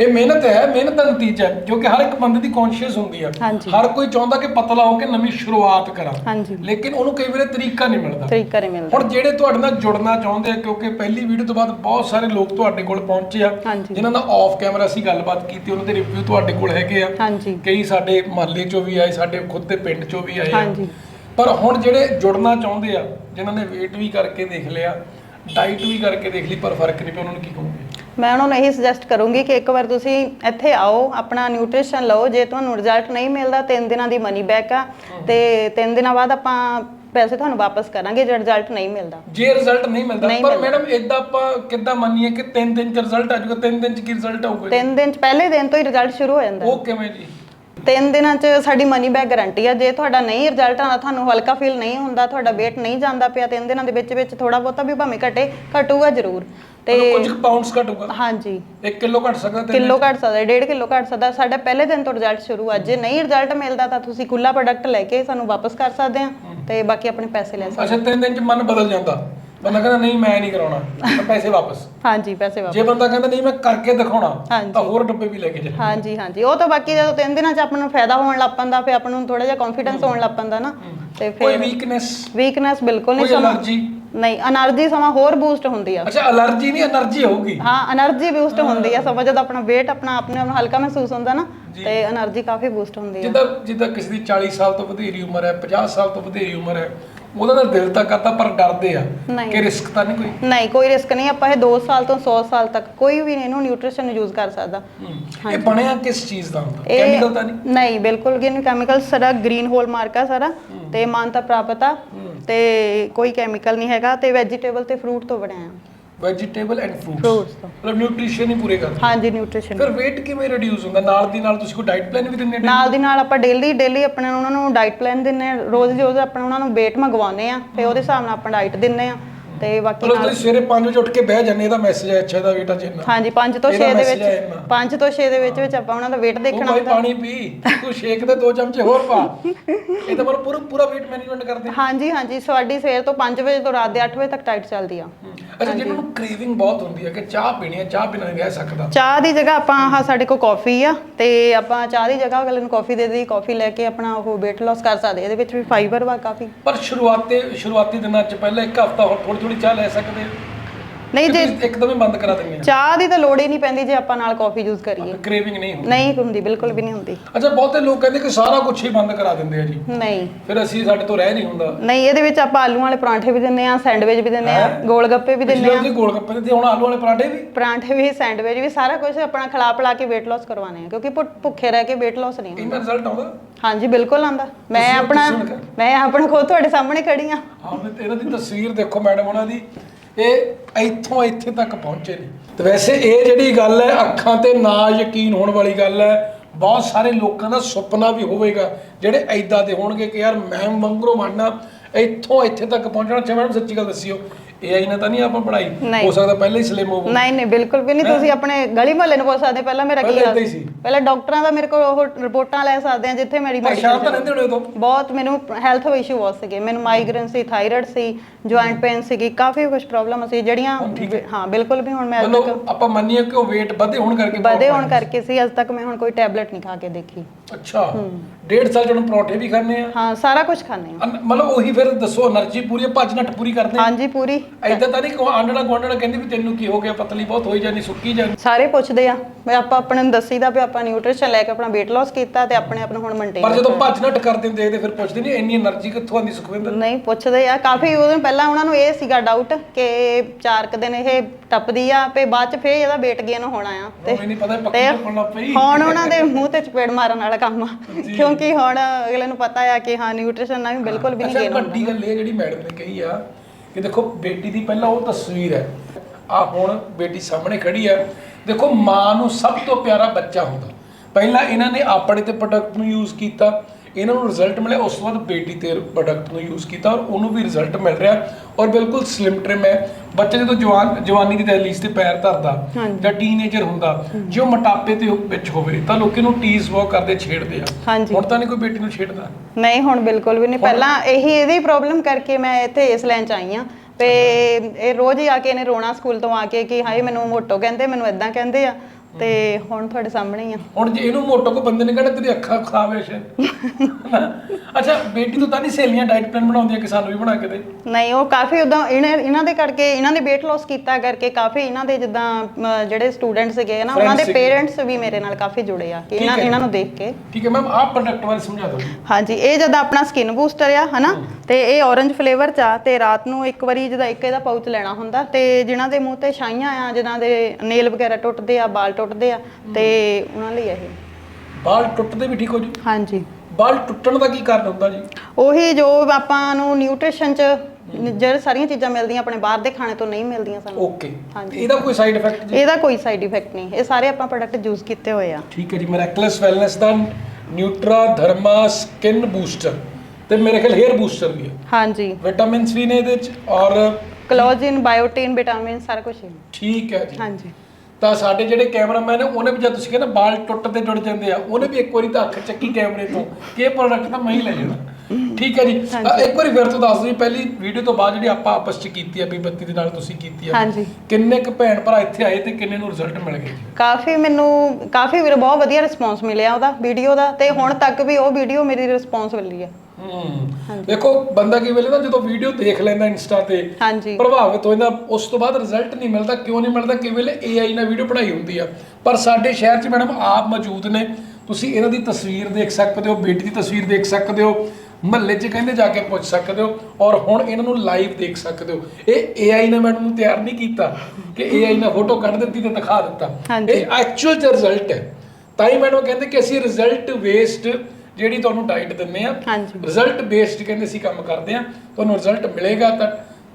ਇਹ ਮਿਹਨਤ ਹੈ ਮਿਹਨਤ ਦਾ ਨਤੀਜਾ ਹੈ ਕਿਉਂਕਿ ਹਰ ਇੱਕ ਬੰਦੇ ਦੀ ਕੌਨਸ਼ੀਅਸ ਹੁੰਦੀ ਆ। ਹਾਂਜੀ। ਹਰ ਕੋਈ ਚਾਹੁੰਦਾ ਕਿ ਪਤਲਾ ਹੋ ਕੇ ਨਵੀਂ ਸ਼ੁਰੂਆਤ ਕਰਾਂ। ਹਾਂਜੀ। ਲੇਕਿਨ ਉਹਨੂੰ ਕਈ ਵਾਰ ਤਰੀਕਾ ਨਹੀਂ ਮਿਲਦਾ। ਤਰੀਕਾ ਨਹੀਂ ਮਿਲਦਾ। ਹੁਣ ਜਿਹੜੇ ਤੁਹਾਡੇ ਨਾਲ ਜੁੜਨਾ ਚਾਹੁੰਦੇ ਆ ਕਿਉਂਕਿ ਪਹਿਲੀ ਵੀਡੀਓ ਤੋਂ ਬਾਅਦ ਬਹੁਤ ਸਾਰੇ ਲੋਕ ਤੁਹਾਡੇ ਕੋਲ ਪਹੁੰਚੇ ਆ ਹਾਂਜੀ। ਜਿਨ੍ਹਾਂ ਨਾਲ ਆਫ ਕੈਮਰਾ ਅਸੀਂ ਗੱਲਬਾਤ ਕੀਤੀ ਉਹਨਾਂ ਦੇ ਰਿਵਿਊ ਤੁਹਾਡੇ ਕੋਲ ਹੈਗੇ ਆ। ਹਾਂਜੀ। ਕਈ ਸਾਡੇ ਮਹੱਲੇ ਚੋਂ ਵੀ ਆਏ ਸਾਡੇ ਖੁਦ ਦੇ ਪਿੰਡ ਚੋਂ ਵੀ ਆਏ ਆ। ਹਾਂਜੀ। ਪਰ ਹੁਣ ਜਿਹੜੇ ਜੁੜਨਾ ਚਾਹੁੰਦੇ ਆ ਜਿਨ੍ਹਾਂ ਨੇ weight ਵੀ ਕਰਕੇ ਦੇਖ ਲਿਆ ਡਾਈਟ ਵੀ ਕਰਕੇ ਦੇਖ ਲਈ ਪਰ ਫ਼ਰਕ ਨਹੀਂ ਪਿਆ ਉਹਨਾਂ ਨੂੰ ਕੀ ਕਹੋਗੇ? ਮੈਂ ਉਹਨਾਂ ਨੂੰ ਇਹੀ ਸੁਜੈਸਟ ਕਰੂੰਗੀ ਕਿ ਇੱਕ ਵਾਰ ਤੁਸੀਂ ਇੱਥੇ ਆਓ ਆਪਣਾ ਨਿਊਟ੍ਰੀਸ਼ਨ ਲਓ। ਜੇ ਤੁਹਾਨੂੰ ਰਿਜ਼ਲਟ ਨਹੀਂ ਮਿਲਦਾ 3 ਦਿਨਾਂ ਦੀ ਮਨੀ ਬੈਕ ਆ। ਤੇ 3 ਦਿਨਾਂ ਬਾਅਦ ਆਪਾਂ ਪੈਸੇ ਤੁਹਾਨੂੰ ਵਾਪਸ ਕਰਾਂਗੇ ਜੇ ਰਿਜ਼ਲਟ ਨਹੀਂ ਮਿਲਦਾ। ਜੇ ਰਿਜ਼ਲਟ ਨਹੀਂ ਮਿਲਦਾ ਨਹੀਂ ਪਰ ਮਿਲਦਾ। ਮੈਡਮ ਇਦਾਂ ਆਪਾਂ ਕਿੱਦਾਂ ਮੰਨੀਏ ਕਿ 3 ਦਿਨ ਚ ਰਿਜ਼ਲਟ ਆ ਜਾਊਗਾ 3 ਦਿਨ ਚ ਕੀ ਰਿਜ਼ਲਟ ਆਊਗਾ? 3 ਦਿਨ ਚ ਪਹਿਲੇ ਦਿਨ ਤੋਂ ਹੀ ਰਿਜ਼ਲਟ ਸ਼ੁਰੂ ਹੋ ਜਾਂਦਾ। ਉਹ ਕਿਵੇਂ ਜੀ? ਤਿੰਨ ਦਿਨਾਂ ਚ ਸਾਡੀ ਮਨੀ ਬੈਕ ਗਾਰੰਟੀ ਆ। ਜੇ ਤੁਹਾਡਾ ਨਹੀਂ ਰਿਜ਼ਲਟ ਆਉਂਦਾ ਤੁਹਾਨੂੰ ਹਲਕਾ ਫੀਲ ਨਹੀਂ ਹੁੰਦਾ ਤੁਹਾਡਾ weight ਨਹੀਂ ਜਾਂਦਾ ਪਿਆ ਤਿੰਨ ਦਿਨਾਂ ਦੇ ਵਿੱਚ ਵਿੱਚ ਥੋੜਾ ਬਹੁਤਾ ਵੀ ਭਾਵੇਂ ਘਟੇ ਘਟੂਗਾ ਜ਼ਰੂਰ। ਤੇ ਮਤਲਬ ਕੁਝ ਪਾਉਂਡਸ ਘਟੂਗਾ? ਹਾਂਜੀ। 1 ਕਿਲੋ ਘਟ ਸਕਦਾ ਤੇ ਕਿਲੋ ਘਟ ਸਕਦਾ 1.5 ਕਿਲੋ ਘਟ ਸਕਦਾ। ਸਾਡਾ ਪਹਿਲੇ ਦਿਨ ਤੋਂ ਰਿਜ਼ਲਟ ਸ਼ੁਰੂ ਆ। ਜੇ ਨਹੀਂ ਰਿਜ਼ਲਟ ਮਿਲਦਾ ਤਾਂ ਤੁਸੀਂ ਖੁੱਲਾ ਪ੍ਰੋਡਕਟ ਲੈ ਕੇ ਸਾਨੂੰ ਵਾਪਸ ਕਰ ਸਕਦੇ ਆ ਤੇ ਬਾਕੀ ਆਪਣੇ ਪੈਸੇ ਲੈ ਸਕਦੇ ਅੱਛਾ 3 ਦਿਨ ਚ ਮਨ ਬਦਲ ਜਾਂਦਾ। ਬੰਦਾ ਕਹਿੰਦਾ ਨਹੀਂ ਮੈਂ ਨਹੀਂ ਕਰਾਉਣਾ। ਤਾਂ ਪੈਸੇ ਵਾਪਸ। ਹਾਂਜੀ ਪੈਸੇ ਵਾਪਸ। ਜੇ ਬੰਦਾ ਕਹਿੰਦਾ ਨਹੀਂ ਮੈਂ ਕਰਕੇ ਦਿਖਾਉਣਾ ਤਾਂ ਹੋਰ ਡੱਬੇ ਵੀ ਲੈ ਕੇ ਜਾ ਹਾਂਜੀ ਹਾਂਜੀ। ਉਹ ਤਾਂ ਬਾਕੀ ਜਦੋਂ ਤਿੰਨ ਦਿਨਾਂ ਚ ਆਪਾਂ ਨੂੰ ਫਾਇਦਾ ਹੋਣ ਲੱਗ ਪੈਂਦਾ ਫਿਰ ਆਪਾਂ ਨੂੰ ਥੋੜਾ ਜਿਹਾ ਕੌਨਫੀਡੈਂਸ ਹੋਣ ਲੱਗ ਪੈਂਦਾ ਨਾ। ਤੇ ਕੋਈ ਵੀਕਨੈਸ ਵੀਕਨੈਸ ਬਿਲਕੁਲ ਨਹੀਂ ਕੋਈ ਸਮਾਂ ਨਹੀਂ એનર્ਜੀ ਸਮਾਂ ਹੋਰ ਬੂਸਟ ਹੁੰਦੀ ਆ। ਅੱਛਾ ਅਲਰਜੀ ਨਹੀਂ એનર્ਜੀ ਹੋਊਗੀ। ਹਾਂ એનર્ਜੀ ਬੂਸਟ ਹੁੰਦੀ ਆ। ਸਮਾਂ ਜਦੋਂ ਆਪਣਾ weight ਆਪਣਾ ਆਪਣੇ ਆਪ ਨੂੰ ਹਲਕਾ ਮਹਿਸੂਸ ਹੁੰਦਾ ਨਾ ਤੇ એનર્ਜੀ ਕਾਫੀ ਬੂਸਟ ਹੁੰਦੀ ਆ। ਜਿੱਦਾਂ ਜਿੱਦਾਂ ਕਿਸੇ ਦੀ 40 ਸਾਲ ਤੋਂ ਵਧੇਰੀ ਉਮਰ ਹੈ 50 ਸਾਲ ਤੋਂ ਵਧੇਰੀ ਉਮਰ ਹੈ ਉਹਦਾ ਤਾਂ ਦਿਲ ਤਾਂ ਕਰਦਾ ਪਰ ਡਰਦੇ ਆ ਨਹੀਂ। ਕਿ ਰਿਸਕ ਤਾਂ ਨਹੀਂ ਕੋਈ? ਨਹੀਂ ਕੋਈ ਰਿਸਕ ਨਹੀਂ। ਆਪਾਂ ਇਹ 2 ਸਾਲ ਤੋਂ 100 ਸਾਲ ਤੱਕ ਕੋਈ ਵੀ ਇਹਨੂੰ ਨਿਊਟ੍ਰੀਸ਼ਨ ਯੂਜ਼ ਕਰ ਸਕਦਾ। ਹਮ, ਇਹ ਬਣਿਆ ਕਿਸ ਚੀਜ਼ ਦਾ ਹੁੰਦਾ? ਇਹ ਕੈਮੀਕਲ ਤਾਂ ਨਹੀਂ? ਨਹੀਂ ਬਿਲਕੁਲ ਨਹੀਂ ਕੈਮੀਕਲ ਸਾਡਾ ਗ੍ਰੀਨ ਹੋਲ ਮਾਰਕ ਸਾਰਾ ਤੇ ਮਾਨਤਾ ਪ੍ਰਾਪਤ ਆ ਤੇ ਕੋਈ ਕੈਮੀਕਲ ਨਹੀਂ ਹੈਗਾ ਤੇ ਵੈਜੀਟੇਬਲ ਤੇ ਫਰੂਟ ਤੋਂ ਬਣਿਆ ਆ। ਵੈਜੀਟੇਬਲ ਐਂਡ ਫਰੂਟਸ ਤੋਂ। ਮਤਲਬ ਨਿਊਟ੍ਰੀਸ਼ਨ ਹੀ ਪੂਰੇ ਕਰਦਾ ਹਾਂਜੀ ਨਿਊਟ੍ਰੀਸ਼ਨ ਫਿਰ weight ਕਿਵੇਂ ਰਿਡਿਊਸ ਹੁੰਦਾ? ਨਾਲ ਦੀ ਨਾਲ ਤੁਸੀਂ ਕੋਈ ਡਾਈਟ ਪਲਾਨ ਵੀ ਦਿੰਦੇ ਹੋ ਨਾਲ ਦੀ ਨਾਲ ਆਪਾਂ ਡੇਲੀ ਡੇਲੀ ਆਪਣੇ ਉਹਨਾਂ ਨੂੰ ਡਾਈਟ ਪਲਾਨ ਦਿੰਨੇ ਆ ਰੋਜ਼ ਰੋਜ਼ ਆਪਣਾ ਉਹਨਾਂ ਨੂੰ weight ਮੰਗਵਾਉਂਦੇ ਆ ਤੇ ਉਹਦੇ ਹਿਸਾਬ ਨਾਲ ਆਪਾਂ ਡਾਈਟ ਦਿੰਨੇ ਆ ਤੇ ਬਾਕੀ ਮਤਲਬ ਨਾਲ ਤੁਸੀਂ ਸਵੇਰੇ 5 ਵਜੇ ਉੱਠ ਕੇ ਬਹਿ ਜਾਂਦੇ ਇਹਦਾ ਮੈਸੇਜ ਹੈ ਅੱਛਾ ਦਾ weight ਅੱਜ ਇੰਨਾ। ਹਾਂਜੀ 5 ਤੋਂ ਇਹਦਾ 6 ਦੇ message ਆਇਆ ਵਿੱਚ ਇੰਨਾ। 5 ਤੋਂ 6 ਦੇ ਵਿੱਚ ਵਿੱਚ ਆਪਾਂ ਉਹਨਾਂ ਦਾ weight ਦੇਖਣਾ ਭਾਈ ਹੁੰਦਾ। ਪਾਣੀ ਪੀ ਤੂੰ ਸ਼ੇਕ ਦੇ ਦੋ ਚਮਚੇ ਹੋਰ ਪਾ। ਇਹ ਤਾਂ ਮਤਲਬ ਪੂਰਾ ਪੂਰਾ weight ਮੈਨੇਜਮੈਂਟ ਕਰਦੇ ਹਾਂਜੀ ਹਾਂਜੀ ਸਾਡੀ ਸਵੇਰ ਤੋਂ 5 ਵਜੇ ਤੋਂ ਰਾਤ ਦੇ 8 ਵਜੇ ਤੱਕ ਡਾਈਟ ਚੱਲਦੀ ਆ। ਅੱਛਾ ਜਿਹਨਾਂ ਨੂੰ ਕ੍ਰੇਵਿੰਗ ਬਹੁਤ ਹੁੰਦੀ ਹੈ ਕਿ ਚਾਹ ਪੀਣੀ ਹੈ ਚਾਹ ਬਿਨਾਂ ਨਹੀਂ ਰਹਿ ਸਕਦਾ। ਚਾਹ ਦੀ ਜਗ੍ਹਾ ਆਪਾਂ ਆਹ ਸਾਡੇ ਕੋਲ ਕਾਫੀ ਆ ਤੇ ਆਪਾਂ ਚਾਹ ਦੀ ਜਗ੍ਹਾ ਅਗਲੇ ਨੂੰ ਕਾਫੀ ਦੇ ਦੇਈ ਕਾਫੀ ਲੈ ਕੇ ਆਪਣਾ ਉਹ weight loss ਕਰ ਸਕਦੇ ਇਹਦੇ ਵਿੱਚ ਵੀ ਫਾਈਬਰ ਵਾ ਕਾਫੀ। ਪਰ ਸ਼ੁਰੂਆਤੀ ਸ਼ੁਰੂਆਤੀ ਦਿਨਾਂ ਚ ਪਹਿਲਾਂ ਇੱਕ ਹਫਤਾ ਹੋਰ ਥੋੜੀ ਥੋੜੀ ਚਾਹ ਲੈ ਸਕਦੇ ਹੋ ਨਹੀਂ ਜੇ ਇੱਕਦਮ ਹੀ ਬੰਦ ਕਰਾ ਦਿੰਦੇ ਆ। ਚਾਹ ਦੀ ਤਾਂ ਲੋੜ ਹੀ ਨਹੀਂ ਪੈਂਦੀ ਜੇ ਆਪਾਂ ਨਾਲ ਕਾਫੀ ਯੂਜ਼ ਕਰੀਏ। ਕ੍ਰੇਵਿੰਗ ਨਹੀਂ ਹੁੰਦੀ। ਨਹੀਂ ਹੁੰਦੀ ਬਿਲਕੁਲ ਵੀ ਨਹੀਂ ਹੁੰਦੀ। ਅੱਛਾ ਬਹੁਤੇ ਲੋਕ ਕਹਿੰਦੇ ਕਿ ਸਾਰਾ ਕੁਝ ਹੀ ਬੰਦ ਕਰਾ ਦਿੰਦੇ ਆ ਜੀ। ਨਹੀਂ। ਫਿਰ ਅਸੀਂ ਸਾਡੇ ਤੋਂ ਰਹਿ ਨਹੀਂ ਹੁੰਦਾ। ਨਹੀਂ ਇਹਦੇ ਵਿੱਚ ਆਪਾਂ ਆਲੂ ਵਾਲੇ ਪਰਾਂਠੇ ਵੀ ਦਿੰਨੇ ਆ ਸੈਂਡਵਿਚ ਵੀ ਦਿੰਨੇ ਆ ਗੋਲ ਗੱਪੇ ਵੀ ਦਿੰਨੇ ਪਿਛਲੇ ਆ। ਅਸੀਂ ਗੋਲ ਗੱਪੇ ਦਿੱਤੇ ਹੁਣ ਆਲੂ ਵਾਲੇ ਪਰਾਂਠੇ ਵੀ? ਪਰਾਂਠੇ ਵੀ ਸੈਂਡਵਿਚ ਵੀ ਸਾਰਾ ਕੁਝ ਆਪਣਾ ਖਿਲਾ ਪਿਲਾ ਕੇ weight loss ਕਰਵਾਉਣੇ ਆ ਕਿਉਂਕਿ ਭੁੱਖੇ ਰਹਿ ਕੇ weight loss ਨਹੀਂ ਹੁੰਦਾ। ਇਹਨਾਂ ਰਿਜ਼ਲਟ ਆਉਂਦਾ? ਹਾਂਜੀ ਬਿਲਕੁਲ ਆਂਦਾ ਮੈਂ ਆਪਣਾ ਮੈਂ ਆਪਣਾ ਖੁਦ ਤੁਹਾਡੇ ਸਾਹਮਣੇ ਖੜੀ ਆ। ਹਾਂ ਇਹਨਾਂ ਦੀ ਤਸਵੀਰ ਦੇਖੋ ਮੈਡਮ ਉਹਨਾਂ ਦੀ ਇਹ ਇੱਥੋਂ ਇੱਥੇ ਤੱਕ ਪਹੁੰਚੇ ਨੇ। ਤੇ ਵੈਸੇ ਇਹ ਜਿਹੜੀ ਗੱਲ ਹੈ, ਅੱਖਾਂ ਤੇ ਨਾ ਯਕੀਨ ਹੋਣ ਵਾਲੀ ਗੱਲ ਹੈ। ਬਹੁਤ ਸਾਰੇ ਲੋਕਾਂ ਦਾ ਸੁਪਨਾ ਵੀ ਹੋਵੇਗਾ, ਜਿਹੜੇ ਐਦਾਂ ਦੇ ਹੋਣਗੇ ਕਿ ਯਾਰ ਮੈਂ ਮੰਗਰੋ ਮੰਨਣਾ, ਇੱਥੋਂ ਇੱਥੇ ਤੱਕ ਪਹੁੰਚਣਾ। ਚਾਹੀਦਾ ਮੈਡਮ, ਸੱਚੀ ਗੱਲ ਦੱਸਿਓ। ਏਆਈ ਨੇ ਤਾਂ ਨਹੀਂ ਆਪਾਂ ਪੜਾਈ ਨਹੀਂ। ਹੋ ਸਕਦਾ ਪਹਿਲਾਂ ਹੀ ਸਲਿਮ ਹੋਵੋ। ਨਹੀਂ ਨਹੀਂ ਬਿਲਕੁਲ ਵੀ ਨਹੀਂ। ਤੁਸੀਂ ਆਪਣੇ ਗਲੀ ਮੁਹੱਲੇ ਨੂੰ ਪੁੱਛ ਸਕਦੇ। ਪਹਿਲਾਂ ਮੇਰਾ ਕੀ ਪਹਿਲਾਂ ਹਾਲ ਏਦਾਂ ਹੀ ਸੀ। ਪਹਿਲਾਂ ਡਾਕਟਰਾਂ ਦਾ ਮੇਰੇ ਕੋਲ ਉਹ ਰਿਪੋਰਟਾਂ ਲੈ ਸਕਦੇ ਆ ਜਿੱਥੇ ਮੇਰੀ ਪਰੇਸ਼ਾਨ ਤਾਂ ਰਹਿੰਦੇ ਹੋਣੇ ਉਦੋਂ? ਬਹੁਤ ਮੈਨੂੰ ਹੈਲਥ ਇਸ਼ੂ ਬਹੁਤ ਸੀਗੇ। ਮੈਨੂੰ ਮਾਈਗ੍ਰੇਨ ਸੀ ਥਾਇਰਾਇਡ ਸੀ ਜੁਆਇੰਟ ਪੇਨ ਸੀਗੀ ਕਾਫੀ ਕੁਝ ਪ੍ਰੋਬਲਮ ਸੀ ਜਿਹੜੀਆਂ ਹਾਂ। ਬਿਲਕੁਲ ਵੀ ਹੁਣ ਮੈਂ ਅੱਜ ਤੱਕ ਮਤਲਬ ਆਪਾਂ ਮੰਨੀਏ ਕਿ ਉਹ weight ਵਧੇ ਹੋਣ ਕਰਕੇ ਵਧੇ ਹੋਣ ਕਰਕੇ ਸੀ। ਅੱਜ ਤੱਕ ਮੈਂ ਹੁਣ ਕੋਈ ਟੈਬਲੇਟ ਨਹੀਂ ਖਾ ਕੇ ਦੇਖੀ। ਅੱਛਾ ਡੇਢ ਸਾਲ ਜਦੋਂ ਪਰੌਂਠੇ ਵੀ ਖਾਣੇ ਆ? ਹਾਂ ਸਾਰਾ ਕੁਝ ਖਾਣੇ ਆ। ਮਤਲਬ ਉਹੀ ਫਿਰ ਦੱਸੋ એનર્ਜੀ ਪੂਰੀ ਆ, ਭੱਜ ਨੱਠ ਪੂਰੀ ਕਰਦੇ ਆ? ਹਾਂਜੀ ਪੂਰੀ। ਐਦਾਂ ਤਾਂ ਨਹੀਂ ਆਂਡੜਾ ਗੁਆਂਢਣਾ ਕਹਿੰਦੀ ਵੀ ਤੈਨੂੰ ਕੀ ਹੋ ਗਿਆ ਪਤਲੀ ਬਹੁਤ ਹੋਈ ਜਾਂਦੀ ਸੁੱਕੀ ਜਾਂਦੀ ਸਾਰੇ ਪੁੱਛਦੇ ਆ ਵੀ ਆਪਾਂ ਆਪਣੇ ਨੂੰ ਦੱਸੀਦਾ ਵੀ ਆਪਾਂ ਨਿਊਟ੍ਰੀਸ਼ਨ ਲੈ ਕੇ ਆਪਣਾ weight loss ਕੀਤਾ ਤੇ ਆਪਣੇ ਆਪ ਨੂੰ ਹੁਣ ਪਰ ਜਦੋਂ ਭੱਜ ਨੱਠ ਕਰਦੇ ਨੂੰ ਦੇਖਦੇ ਫਿਰ ਪੁੱਛਦੇ ਨਹੀਂ ਇੰਨੀ એનર્ਜੀ ਕਿੱਥੋਂ ਆਂਦੀ ਸੁਖਵਿੰਦਰ? ਨਹੀਂ ਪੁੱਛਦੇ ਆ। ਕਾਫੀ ਉਦੋਂ ਪਹਿਲਾਂ ਉਹਨਾਂ ਨੂੰ ਇਹ ਸੀਗਾ ਡਾਊਟ ਕਿ ਚਾਰ ਕੁ ਦਿਨ ਇਹ ਟੱਪਦੀ ਆ ਤੇ ਬਾਅਦ ਚ ਫੇਰ ਇਹਦਾ weight gain ਹੋਣਾ ਆ। ਤੇ ਹੁਣ ਉਹਨਾਂ ਦੇ ਮੂੰਹ ਤੇ ਚਪੇੜ ਮਾਰਨ ਵਾਲਾ ਕੰਮ। ਕਿਉਂਕਿ ਹੁਣ ਅਗਲੇ ਨੂੰ ਪਤਾ ਆ ਕਿ ਹਾਂ ਨਿਊਟ੍ਰੀਸ਼ਨ ਨਾਲ ਵੀ ਬਿਲਕੁਲ ਵੀ ਨਹੀਂ ਅੱਛਾ ਗੇਨ ਵੱਡੀ ਗੱਲ ਇਹ ਜਿਹੜੀ ਮੈਡਮ ਨੇ ਕਹੀ ਆ ਕਿ ਦੇਖੋ ਬੇਟੀ ਦੀ ਪਹਿਲਾਂ ਉਹ ਤਸਵੀਰ ਹੈ। ਆ ਹੁਣ ਬੇਟੀ ਸਾਹਮਣੇ ਖੜੀ ਆ ਦੇਖੋ ਮਾਂ ਨੂੰ ਸਭ ਤੋਂ ਪਿਆਰਾ ਬੱਚਾ ਹੁੰਦਾ। ਪਹਿਲਾਂ ਇਹਨਾਂ ਨੇ ਆਪਣੇ ਤੇ ਪ੍ਰੋਡਕਟ ਨੂੰ ਯੂਜ਼ ਕੀਤਾ। ਇਹਨਾਂ ਨੂੰ ਰਿਜ਼ਲਟ ਮਿਲਿਆ ਉਸ ਤੋਂ ਬਾਅਦ ਬੇਟੀ ਤੇ ਪ੍ਰੋਡਕਟ ਨੂੰ ਯੂਜ਼ ਕੀਤਾ ਔਰ ਉਹਨੂੰ ਵੀ ਰਿਜ਼ਲਟ ਮਿਲ ਰਿਹਾ ਔਰ ਬਿਲਕੁਲ ਸਲਿਮ ਟ੍ਰਿਮ ਹੈ। ਬੱਚਾ ਜਦੋਂ ਜਵਾਨ ਜਵਾਨੀ ਦੀ ਦਹਲੀਜ਼ ਤੇ ਪੈਰ ਧਰਦਾ ਜਾਂ ਟੀਨੇਜਰ ਹੁੰਦਾ ਜੇ ਉਹ ਮੋਟਾਪੇ ਤੇ ਵਿੱਚ ਹੋਵੇ ਤਾਂ ਲੋਕੀ ਨੂੰ ਟੀਜ਼ ਬਹੁਤ ਕਰਦੇ ਛੇੜਦੇ ਆ। ਹੁਣ ਤਾਂ ਨਹੀਂ ਕੋਈ ਬੇਟੀ ਨੂੰ ਛੇੜਦਾ। ਨਹੀਂ ਹੁਣ ਬਿਲਕੁਲ ਵੀ ਨਹੀਂ। ਪਹਿਲਾਂ ਇਹੀ ਇਹਦੀ ਪ੍ਰੋਬਲਮ ਕਰਕੇ ਮੈਂ ਇੱਥੇ ਇਸ ਲਾਈਨ ਚ ਆਈ ਆ ਤੇ ਇਹ ਰੋਜ਼ ਹੀ ਆ ਕੇ ਇਹਨੇ ਰੋਣਾ ਸਕੂਲ ਤੋਂ ਆ ਕੇ ਕਿ ਹਾਏ ਮੈਨੂੰ ਮੋਟੋ ਕਹਿੰਦੇ ਮੈਨੂੰ ਇਦਾਂ ਕਹਿੰਦੇ ਆ। ਤੇ ਹੁਣ ਤੁਹਾਡੇ ਸਾਹਮਣੇ ਹੀ ਆ। ਹੁਣ ਜੇ ਇਹਨੂੰ ਮੋਟੋ ਕੋ ਬੰਦੇ ਨੇ ਕਹਿਣਾ ਤੇਰੀ ਅੱਖਾਂ ਐ ਸ਼ਾਇਦ। ਅੱਛਾ ਬੇਟੀ ਤੋਂ ਤਾਂ ਨਹੀਂ ਸਹੇਲੀਆਂ ਡਾਈਟ ਪਲਾਨ ਬਣਾਉਂਦੀਆਂ ਕਿ ਸਾਨੂੰ ਵੀ ਬਣਾ ਕੇ ਦੇ। ਨਹੀਂ ਉਹ ਕਾਫੀ ਉਦਾਂ ਇਹਨਾਂ ਇਹਨਾਂ ਦੇ ਕਰਕੇ ਇਹਨਾਂ ਨੇ weight loss ਕੀਤਾ ਕਰਕੇ ਕਾਫੀ ਇਹਨਾਂ ਦੇ ਜਿੱਦਾਂ ਅਮ, ਜਿਹੜੇ ਸਟੂਡੈਂਟ ਸੀਗੇ ਨਾ ਉਹਨਾਂ Friends ਦੇ ਸੀਗੇ। ਪੇਰੈਂਟਸ ਵੀ ਮੇਰੇ ਨਾਲ ਕਾਫੀ ਜੁੜੇ ਆ ਕਿ ਇਹਨਾਂ ਹੈ। ਇਹਨਾਂ ਨੂੰ ਦੇਖ ਕੇ। ਠੀਕ ਹੈ ਮੈਮ ਆਹ ਪ੍ਰੋਡਕਟ ਬਾਰੇ ਸਮਝਾ ਦਿਓ ਹਾਂਜੀ ਇਹ ਜਦਾਂ ਆਪਣਾ ਸਕਿਨ ਬੂਸਟਰ ਆ ਹਨਾ ਤੇ ਇਹ orange ਫਲੇਵਰ ਚ ਆ ਤੇ ਰਾਤ ਨੂੰ ਇੱਕ ਵਾਰੀ ਜਦਾਂ ਇੱਕ ਇਹਦਾ ਪਾਊਚ ਲੈਣਾ ਹੁੰਦਾ ਤੇ ਜਿਨ੍ਹਾਂ ਦੇ ਮੂੰਹ ਤੇ ਛਾਈਆਂ ਆ ਜਿਨ੍ਹਾਂ ਦੇ ਨੇਲ ਵਗੈਰਾ ਟੁੱਟਦੇ ਆ ਵਾਲ ਟੁੱਟਦੇ ਆ ਤੇ ਉਹਨਾਂ ਲਈ ਇਹ। ਬਾਲ ਟੁੱਟਦੇ ਵੀ ਠੀਕ ਹੋ ਜੀ? ਹਾਂਜੀ। ਬਾਲ ਟੁੱਟਣ ਦਾ ਕੀ ਕਾਰਨ ਹੁੰਦਾ ਜੀ? ਉਹੀ ਜੋ ਆਪਾਂ ਨੂੰ ਨਿਊਟ੍ਰੀਸ਼ਨ ਚ ਜਿਹੜੇ ਸਾਰੀਆਂ ਚੀਜ਼ਾਂ ਮਿਲਦੀਆਂ ਆਪਣੇ ਬਾਹਰ ਦੇ ਖਾਣੇ ਤੋਂ ਨਹੀਂ ਮਿਲਦੀਆਂ ਸਾਨੂੰ। ਓਕੇ ਹਾਂਜੀ। ਇਹਦਾ ਕੋਈ ਸਾਈਡ ਇਫੈਕਟ ਜੀ? ਇਹਦਾ ਕੋਈ ਸਾਈਡ ਇਫੈਕਟ ਨਹੀਂ। ਇਹ ਸਾਰੇ ਆਪਾਂ ਪ੍ਰੋਡਕਟ ਯੂਜ਼ ਕੀਤੇ ਹੋਏ ਆ। ਠੀਕ ਹੈ ਜੀ ਮੈਰੈਕਲਸ ਵੈਲਨੈਸ ਦਾ ਨਿਊਟਰਾ ਧਰਮਾ ਸਕਿਨ ਬੂਸਟਰ ਤੇ ਮੇਰੇ ਖਿਆਲ ਹੇਅਰ ਬੂਸਟਰ ਵੀ ਹੈ ਹਾਂਜੀ। ਵਿਟਾਮਿਨਸ ਵੀ ਨੇ ਇਹਦੇ ਚ ਔਰ ਕੋਲੋਜਨ ਬਾਇਓਟਿਨ ਵਿਟਾਮਿਨ ਸਾਰਾ ਕੁਝ ਠੀਕ ਹੈ ਜੀ। ਹਾਂਜੀ। ਤਾਂ ਸਾਡੇ ਜਿਹੜੇ ਕੈਮਰਾਮੈਨ ਨੇ ਉਹਨੇ ਵੀ ਜਦ ਤੁਸੀਂ ਕਹਿੰਦੇ ਬਾਲ ਟੁੱਟਦੇ ਜੁੜ ਜਾਂਦੇ ਆ ਉਹਨੇ ਵੀ ਇੱਕ ਵਾਰੀ ਤਾਂ ਅੱਖ ਚੱਕੀ ਕੈਮਰੇ ਤੋਂ ਕਿ ਇਹ ਪ੍ਰੋਡਕਟ ਤਾਂ ਮੈਂ ਹੀ ਲੈ ਜਾਣਾ। ਠੀਕ ਹੈ ਜੀ? ਅ, ਇੱਕ ਵਾਰੀ ਫਿਰ ਤੋਂ ਦੱਸ ਦਿਓ ਜੀ ਪਹਿਲੀ ਵੀਡੀਓ ਤੋਂ ਬਾਅਦ ਜਿਹੜੀ ਆਪਾਂ ਆਪਸ ਚ ਕੀਤੀ ਆ ਵੀ ਬੱਤੀ ਦੇ ਨਾਲ ਤੁਸੀਂ ਕੀਤੀ ਆ। ਹਾਂਜੀ। ਕਿੰਨੇ ਕੁ ਭੈਣ ਭਰਾ ਇੱਥੇ ਆਏ ਤੇ ਕਿੰਨੇ ਨੂੰ ਰਿਜ਼ਲਟ ਮਿਲ ਗਏ ਜੀ? ਕਾਫੀ ਮੈਨੂੰ ਕਾਫੀ ਵੀਰੇ ਬਹੁਤ ਵਧੀਆ ਰਿਸਪੌਂਸ ਮਿਲਿਆ ਉਹਦਾ ਵੀਡੀਓ ਦਾ ਤੇ ਹੁਣ ਤੱਕ ਵੀ ਉਹ ਵੀਡੀਓ ਮੇਰੀ ਰਿਸਪੌਂਸ ਮਿਲੀ ਹੈ ਹੂੰ। ਦੇਖੋ ਬੰਦਾ ਕੀ ਵੇਲੇ ਨਾ ਜਦੋਂ ਵੀਡੀਓ ਦੇਖ ਲੈਂਦਾ ਇੰਸਟਾ ਤੇ ਹਾਂਜੀ। ਪ੍ਰਭਾਵਿਤ ਹੋ ਜਾਂਦਾ ਉਸ ਤੋਂ ਬਾਅਦ ਰਿਜ਼ਲਟ ਨਹੀਂ ਮਿਲਦਾ ਕਿਉਂ ਨਹੀਂ ਮਿਲਦਾ ਕਿ ਵੇਲੇ AI ਨਾਲ ਵੀਡੀਓ ਬਣਾਈ ਹੁੰਦੀ ਆ। ਪਰ ਸਾਡੇ ਸ਼ਹਿਰ 'ਚ ਮੈਡਮ ਆਪ ਮੌਜੂਦ ਨੇ। ਤੁਸੀਂ ਇਹਨਾਂ ਦੀ ਤਸਵੀਰ ਦੇਖ ਸਕਦੇ ਹੋ ਬੇਟੀ ਦੀ ਤਸਵੀਰ ਦੇਖ ਸਕਦੇ ਹੋ ਮਹੱਲੇ 'ਚ ਕਹਿੰਦੇ ਜਾ ਕੇ ਪੁੱਛ ਸਕਦੇ ਹੋ ਔਰ ਹੁਣ ਇਹਨਾਂ ਨੂੰ ਲਾਈਵ ਦੇਖ ਸਕਦੇ ਹੋ। ਇਹ AI ਨੇ ਮੈਡਮ ਨੂੰ ਤਿਆਰ ਨਹੀਂ ਕੀਤਾ ਕਿ AI ਨੇ ਫੋਟੋ ਕੱਢ ਦਿੱਤੀ ਤੇ ਦਿਖਾ ਦਿੱਤਾ। ਇਹ ਐਕਚੁਅਲ ਚ ਰਿਜ਼ਲਟ ਹੈ। ਤਾਂ ਹੀ ਮੈਨੂੰ ਕਹਿੰਦੇ ਕਿ ਅਸੀਂ ਰਿਜ਼ਲਟ ਬੇਸਡ ਜਿਹੜੀ ਤੁਹਾਨੂੰ ਡਾਈਟ ਦਿੰਨੇ ਆ ਹਾਂਜੀ। ਰਿਜ਼ਲਟ ਬੇਸਡ ਕਹਿੰਦੇ ਅਸੀਂ ਕੰਮ ਕਰਦੇ ਆ ਤੁਹਾਨੂੰ ਰਿਜ਼ਲਟ ਮਿਲੇਗਾ ਤਾਂ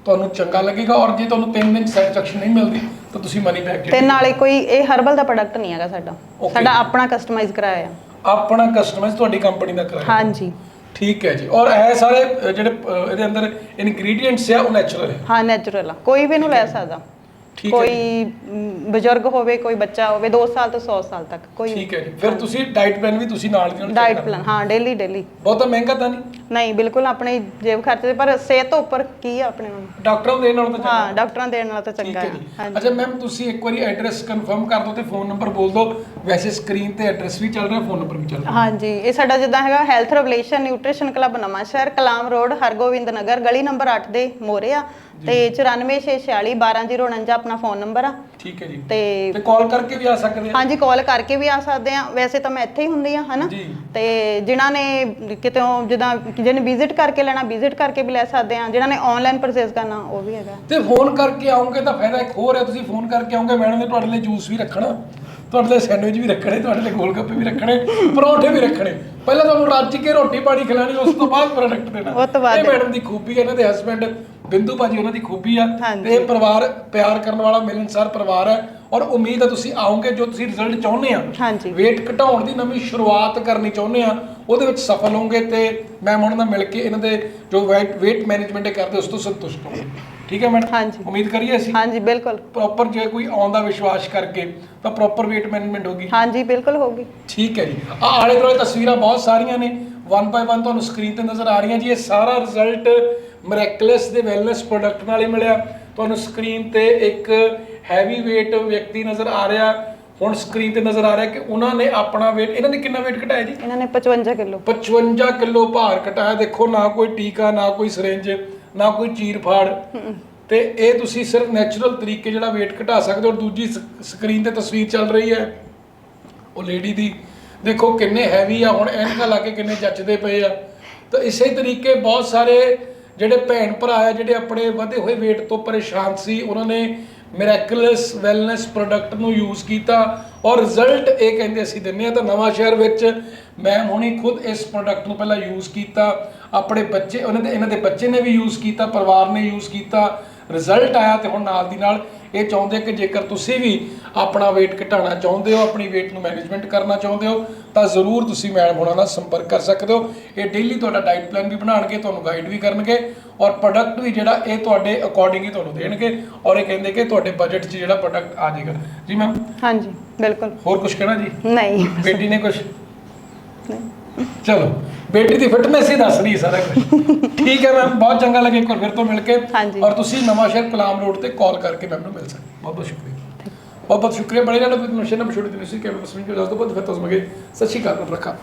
ਤੁਹਾਨੂੰ ਚੰਗਾ ਲੱਗੇਗਾ ਔਰ ਜੇ ਤੁਹਾਨੂੰ 3 ਦਿਨ ਸੈਟੀਸਫੈਕਸ਼ਨ ਨਹੀਂ ਮਿਲਦੀ ਤਾਂ ਤੁਸੀਂ ਮਨੀ ਬੈਕ ਤੇ ਨਾਲੇ ਕੋਈ ਇਹ ਹਰਬਲ ਦਾ ਪ੍ਰੋਡਕਟ ਨਹੀਂ ਹੈਗਾ ਸਾਡਾ. ਸਾਡਾ ਆਪਣਾ ਕਸਟਮਾਈਜ਼ ਕਰਾਇਆ। ਆ ਆਪਣਾ ਕਸਟਮਾਈਜ਼ ਤੁਹਾਡੀ ਕੰਪਨੀ ਦਾ ਕਰਾਇਆ। ਹਾਂਜੀ। ਠੀਕ ਹੈ ਜੀ। ਔਰ ਇਹ ਸਾਰੇ ਜਿਹੜੇ ਇਹਦੇ ਅੰਦਰ ਇਨਗਰੀਡੀਐਂਟਸ ਆ ਉਹ ਨੈਚੁਰਲ ਹੈ। ਹਾਂ ਨੈਚੁਰਲ ਆ। ਕੋਈ ਵੀ ਇਹਨੂੰ ਲੈ ਸਕਦਾ। ਠੀਕ ਹੈ ਕੋਈ ਮ, ਬਜ਼ੁਰਗ ਹੋਵੇ ਕੋਈ ਬੱਚਾ ਹੋਵੇ 2 ਸਾਲ ਤੋਂ 100 ਸਾਲ ਤੱਕ ਕੋਈ ਠੀਕ ਹੈ ਜੀ। ਫਿਰ ਤੁਸੀਂ ਡਾਈਟ ਪਲਾਨ ਵੀ ਤੁਸੀਂ ਨਾਲ ਦੀ ਨਾਲ check ਡਾਈਟ ਕਰਨਾ। ਪਲਾਨ ਹਾਂ ਡੇਲੀ ਡੇਲੀ। ਬਹੁਤਾ ਮਹਿੰਗਾ ਤਾਂ ਨਹੀਂ? ਨਹੀਂ ਬਿਲਕੁਲ ਆਪਣੇ ਜੇਬ ਖਰਚੇ ਤੇ, ਪਰ ਸਿਹਤ ਤੋਂ ਉੱਪਰ ਕੀ ਆ ਆਪਣੇ ਨੂੰ? ਡਾਕਟਰਾਂ ਦੇ ਨਾਲ ਤਾਂ ਚੰਗਾ। ਹਾਂ ਡਾਕਟਰਾਂ ਦੇਣ ਨਾਲ ਤਾਂ ਠੀਕ ਚੰਗਾ ਹੈ। ਜੀ। ਅੱਛਾ ਮੈਮ ਤੁਸੀਂ ਇੱਕ ਵਾਰੀ ਐਡਰੈਸ ਕਨਫਰਮ ਕਰ ਦਿਓ ਤੇ ਫੋਨ ਨੰਬਰ ਬੋਲ ਦਿਓ। ਵੈਸੇ ਸਕਰੀਨ ਤੇ ਐਡਰੈਸ ਵੀ ਚੱਲ ਰਿਹਾ ਫੋਨ ਨੰਬਰ ਵੀ ਚੱਲ ਰਿਹਾ। ਹਾਂਜੀ ਇਹ ਸਾਡਾ ਜਿੱਦਾਂ ਹੈਗਾ ਹੈਲਥ ਰੈਵੋਲੂਸ਼ਨ ਨਿਊਟ੍ਰੀਸ਼ਨ ਕਲੱਬ ਨਵਾਂ ਸ਼ਹਿਰ ਕਲਾਮ ਰੋਡ ਹਰਗੋਬਿੰਦ ਨਗਰ ਗਲੀ ਨੰਬਰ 8 ਦੇ ਮੋਰੇ ਆ। ਤੇ 9446 12049 ਆਪਣਾ ਫੋਨ ਨੰਬਰ ਆ। ਠੀਕ ਹੈ ਜੀ। ਤੇ ਤੇ ਕਾਲ ਕਰਕੇ ਵੀ ਆ ਸਕਦੇ ਆ? ਹਾਂਜੀ ਕਾਲ ਕਰਕੇ ਵੀ ਆ ਸਕਦੇ ਆ। ਵੈਸੇ ਤਾਂ ਮੈਂ ਇੱਥੇ ਹੀ ਹੁੰਦੀ ਆ ਹਨਾ? ਜੀ। ਤੇ ਜਿਨ੍ਹਾਂ ਨੇ ਕਿਤੋਂ ਜਿੱਦਾਂ ਜਿਹਨੇ ਵਿਜ਼ਿਟ ਕਰਕੇ ਲੈਣਾ ਵਿਜ਼ਿਟ ਕਰਕੇ ਵੀ ਲੈ ਸਕਦੇ ਆ। ਜਿਨ੍ਹਾਂ ਨੇ ਆਨਲਾਈਨ ਪਰਚੇਸ ਕਰਨਾ ਉਹ ਵੀ ਹੈਗਾ। ਤੇ ਫੋਨ ਕਰਕੇ ਆਉਂਗੇ ਤਾਂ ਫਾਇਦਾ ਇੱਕ ਹੋਰ ਹੈ। ਤੁਸੀਂ ਫੋਨ ਕਰਕੇ ਆਉਂਗੇ ਮੈਡਮ ਨੇ ਤੁਹਾਡੇ ਲਈ ਜੂਸ ਵੀ ਰੱਖਣਾ। ਤੁਹਾਡੇ ਲਈ ਸੈਂਡਵਿਚ ਵੀ ਰੱਖਣੇ ਤੁਹਾਡੇ ਲਈ ਗੋਲ ਗੱਪੇ ਵੀ ਰੱਖਣੇ ਪਰੌਂਠੇ ਵੀ ਰੱਖਣੇ। ਪਹਿਲਾਂ ਤੁਹਾਨੂੰ ਰੱਜ ਕੇ ਰੋਟੀ ਪਾਣੀ ਖਿਲਾਣੀ ਉਸ ਤੋਂ ਬਾਅਦ ਪ੍ਰੋਡਕਟ ਦੇਣਾ। ਉਹ ਤੋਂ ਬਾਅਦ ਇਹ ਮੈਡਮ ਦੀ ਖੂਬੀ ਹੈ ਇਹਨਾਂ ਦੇ ਹਸਬੰਡ ਬਿੰਦੂ ਭਾਜੀ ਉਹਨਾਂ ਦੀ ਖੂਬੀ ਆ। ਤੇ ਇਹ ਪਰਿਵਾਰ ਪਿਆਰ ਕਰਨ ਵਾਲਾ ਮਿਲਨਸਾਰ ਪਰਿਵਾਰ ਹੈ। ਔਰ ਉਮੀਦ ਹੈ ਤੁਸੀਂ ਆਓਗੇ ਜੋ ਤੁਸੀਂ ਰਿਜ਼ਲਟ ਚਾਹੁੰਦੇ ਆ। ਹਾਂਜੀ। weight ਘਟਾਉਣ ਦੀ ਨਵੀਂ ਸ਼ੁਰੂਆਤ ਕਰਨੀ ਚਾਹੁੰਦੇ ਆ ਉਹਦੇ ਵਿੱਚ ਸਫਲ ਹੋਵੋਗੇ ਤੇ ਮੈਂ ਉਹਨਾਂ ਨਾਲ ਮਿਲ ਕੇ ਇਹਨਾਂ ਦੇ ਜੋ weight ਮੈਨੇਜਮੈਂਟ ਕਰਦੇ ਉਸ ਤੋਂ ਸੰਤੁਸ਼ਟ ਹਾਂ ਠੀਕ ਹੈ ਮੈਡਮ? ਹਾਂਜੀ। ਉਮੀਦ ਕਰੀਏ ਅਸੀਂ। ਹਾਂਜੀ ਬਿਲਕੁਲ। ਪ੍ਰੋਪਰ ਜੇ ਕੋਈ ਆਉਂਦਾ ਵਿਸ਼ਵਾਸ ਕਰਕੇ ਤਾਂ ਪ੍ਰੋਪਰ weight ਮੈਨੇਜਮੈਂਟ ਹੋਗੀ ਹਾਂਜੀ ਬਿਲਕੁਲ ਹੋਊਗੀ। ਠੀਕ ਹੈ ਜੀ। ਆ ਆਲੇ ਦੁਆਲੇ ਤਸਵੀਰਾਂ ਬਹੁਤ ਸਾਰੀਆਂ ਨੇ। ਵਨ ਬਾਈ ਵਨ ਤੁਹਾਨੂੰ ਸਕਰੀਨ ਤੇ ਨਜ਼ਰ ਆ ਰਹੀਆਂ ਜੀ। ਇਹ ਸਾਰਾ ਰਿਜ਼ਲਟ ਮੈਰੈਕਲਸ ਦੇ ਵੈਲਨੈਸ ਪ੍ਰੋਡਕਟ ਨਾਲ ਹੀ ਮਿਲਿਆ। ਤੁਹਾਨੂੰ ਸਕਰੀਨ ਤੇ ਇੱਕ ਹੈਵੀ weight ਵਿਅਕਤੀ ਨਜ਼ਰ ਆ ਰਿਹਾ। ਹੁਣ ਸਕਰੀਨ ਤੇ ਨਜ਼ਰ ਆ ਰਿਹਾ ਕਿ ਉਹਨਾਂ ਨੇ ਆਪਣਾ weight ਇਹਨਾਂ ਨੇ ਕਿੰਨਾ weight ਘਟਾਇਆ ਜੀ? ਇਹਨਾਂ ਨੇ 55 ਕਿਲੋ। 55 ਕਿਲੋ ਭਾਰ ਘਟਾਇਆ। ਦੇਖੋ ਨਾ ਕੋਈ ਟੀਕਾ ਨਾ ਕੋਈ ਸਿਰਿੰਜ ਨਾ ਕੋਈ ਚੀਰ ਫਾੜ। ਤੇ ਇਹ ਤੁਸੀਂ ਸਿਰਫ ਨੈਚੁਰਲ ਤਰੀਕੇ ਜਿਹੜਾ weight ਘਟਾ ਸਕਦੇ ਹੋ। ਔਰ ਦੂਜੀ ਸਕਰੀਨ ਤੇ ਤਸਵੀਰ ਚੱਲ ਰਹੀ ਹੈ। ਉਹ ਲੇਡੀ ਦੀ ਦੇਖੋ ਕਿੰਨੇ ਹੈਵੀ ਆ, ਹੁਣ ਐਨਕਾਂ ਲਾ ਕੇ ਕਿੰਨੇ ਜੱਚਦੇ ਪਏ ਆ। ਤਾਂ ਇਸੇ ਤਰੀਕੇ ਬਹੁਤ ਸਾਰੇ ਜਿਹੜੇ ਭੈਣ ਭਰਾ ਆ, ਜਿਹੜੇ ਆਪਣੇ ਵਧੇ ਹੋਏ weight ਤੋਂ ਪਰੇਸ਼ਾਨ ਸੀ, ਉਹਨਾਂ ਨੇ ਮਿਰੈਕਲਸ ਵੈਲਨੈਸ ਪ੍ਰੋਡਕਟ ਨੂੰ ਯੂਜ਼ ਕੀਤਾ ਔਰ ਰਿਜ਼ਲਟ ਇਹ ਕਹਿੰਦੇ ਅਸੀਂ ਦਿੰਨੇ ਆ, ਤਾਂ ਨਵਾਂ ਸ਼ਹਿਰ ਵਿੱਚ ਮੈਂ ਹੁਣੀ ਖੁਦ ਇਸ ਪ੍ਰੋਡਕਟ ਨੂੰ ਪਹਿਲਾਂ ਯੂਜ਼ ਕੀਤਾ। ਆਪਣੇ ਬੱਚੇ, ਉਹਨਾਂ ਦੇ, ਇਹਨਾਂ ਦੇ ਬੱਚੇ ਨੇ ਵੀ ਯੂਜ਼ ਕੀਤਾ, ਪਰਿਵਾਰ ਨੇ ਯੂਜ਼ ਕੀਤਾ। ਰਿਜ਼ਲਟ ਆਇਆ ਤੇ ਹੁਣ ਨਾਲ ਦੀ ਨਾਲ ਇਹ ਚਾਹੁੰਦੇ ਕਿ ਜੇਕਰ ਤੁਸੀਂ ਵੀ ਆਪਣਾ weight ਘਟਾਉਣਾ ਚਾਹੁੰਦੇ ਹੋ ਆਪਣੀ weight ਨੂੰ ਮੈਨੇਜਮੈਂਟ ਕਰਨਾ ਚਾਹੁੰਦੇ ਹੋ ਤਾਂ ਜ਼ਰੂਰ ਤੁਸੀਂ ਮੈਡਮ ਹੋਣਾ ਨਾਲ ਸੰਪਰਕ ਕਰ ਸਕਦੇ ਹੋ। ਇਹ ਡੇਲੀ ਤੁਹਾਡਾ ਡਾਈਟ ਪਲਾਨ ਵੀ ਬਣਾਉਣਗੇ ਤੁਹਾਨੂੰ ਗਾਈਡ ਵੀ ਕਰਨਗੇ ਔਰ ਪ੍ਰੋਡਕਟ ਵੀ ਜਿਹੜਾ ਇਹ ਤੁਹਾਡੇ ਅਕੋਰਡਿੰਗ ਹੀ ਤੁਹਾਨੂੰ ਦੇਣਗੇ ਔਰ ਇਹ ਕਹਿੰਦੇ ਕਿ ਤੁਹਾਡੇ ਬਜਟ 'ਚ ਜਿਹੜਾ ਪ੍ਰੋਡਕਟ ਆ ਜਾਏਗਾ। ਜੀ ਮੈਮ ਹਾਂਜੀ ਬਿਲਕੁਲ। ਹੋਰ ਕੁਝ ਕਹਿਣਾ ਜੀ? ਨਹੀਂ। ਬੇਟੀ ਨੇ ਕੁਝ ਚਲੋ। ਬੇਟੀ ਦੀ ਫਿਟਨੈਸ ਹੀ ਦੱਸ ਰਹੀ ਹੈ ਸਾਰਾ ਕੁਝ ਠੀਕ ਹੈ ਮੈਮ ਬਹੁਤ ਚੰਗਾ ਲੱਗਿਆ ਇੱਕ ਵਾਰ ਫਿਰ ਤੋਂ ਮਿਲ ਕੇ। ਹਾਂਜੀ। ਔਰ ਤੁਸੀਂ ਨਵਾਂ ਸ਼ਹਿਰ ਕਲਾਮ ਰੋਡ ਤੇ ਕਾਲ ਕਰਕੇ ਮੈਮ ਨੂੰ ਮਿਲ ਸਕਦੇ ਹੋ। ਬਹੁਤ ਬਹੁਤ ਸ਼ੁਕਰੀਆ। ਬਹੁਤ ਬਹੁਤ ਸ਼ੁਕਰੀਆ। ਬੜੇ ਨਾਲ ਨਸ਼ੇ ਨਾਲ ਛੋਟੀ ਦਿਨ ਸੀ ਕਿ ਮੈਂ ਪਸੰਦ ਕਰ ਦੱਸ ਦੋ ਬਹੁਤ ਫਿਰ ਤੋਂ ਸਮਗੇ ਸਤਿ ਸ਼੍ਰੀ ਅਕਾਲ ਰੱਖਾ।